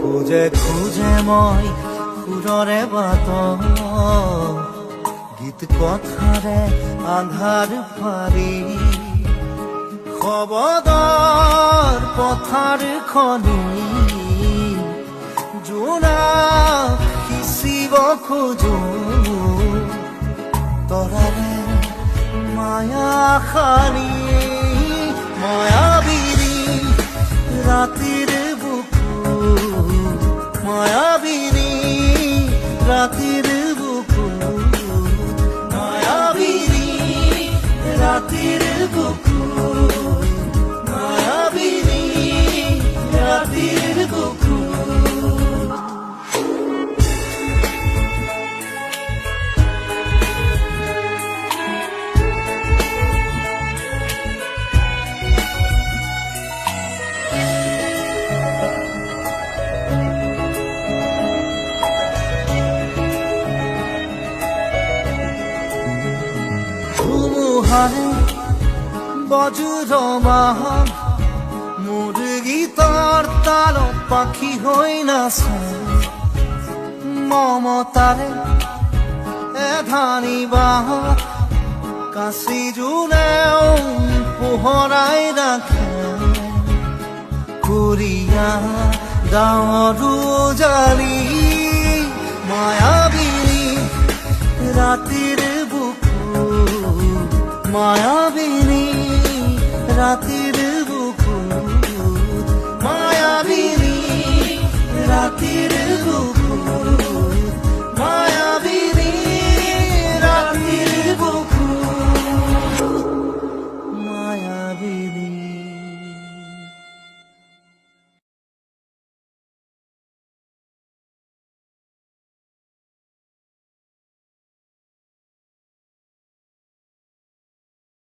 খুজে খুজে মই সুৰৰে বাট গীত কথাৰে আধাৰ ফাৰি খবদৰ পথাৰ খনি। জোনা সিঁচিব খোজো। তৰাৰে মায়া খানি রাতের ধুমুহারে বজ্রবাহন মুরগি তার তাল পাখি হই না মমতারে এ ধানি বাহন কাশি জুনেও পোহৰাই ৰাখে কুৰিয়া ডাঙৰো জালি মায়াবিনী বুকু মায়াবিনী রাতির বুকু মায়াবিনী রাতির বুকু মায়া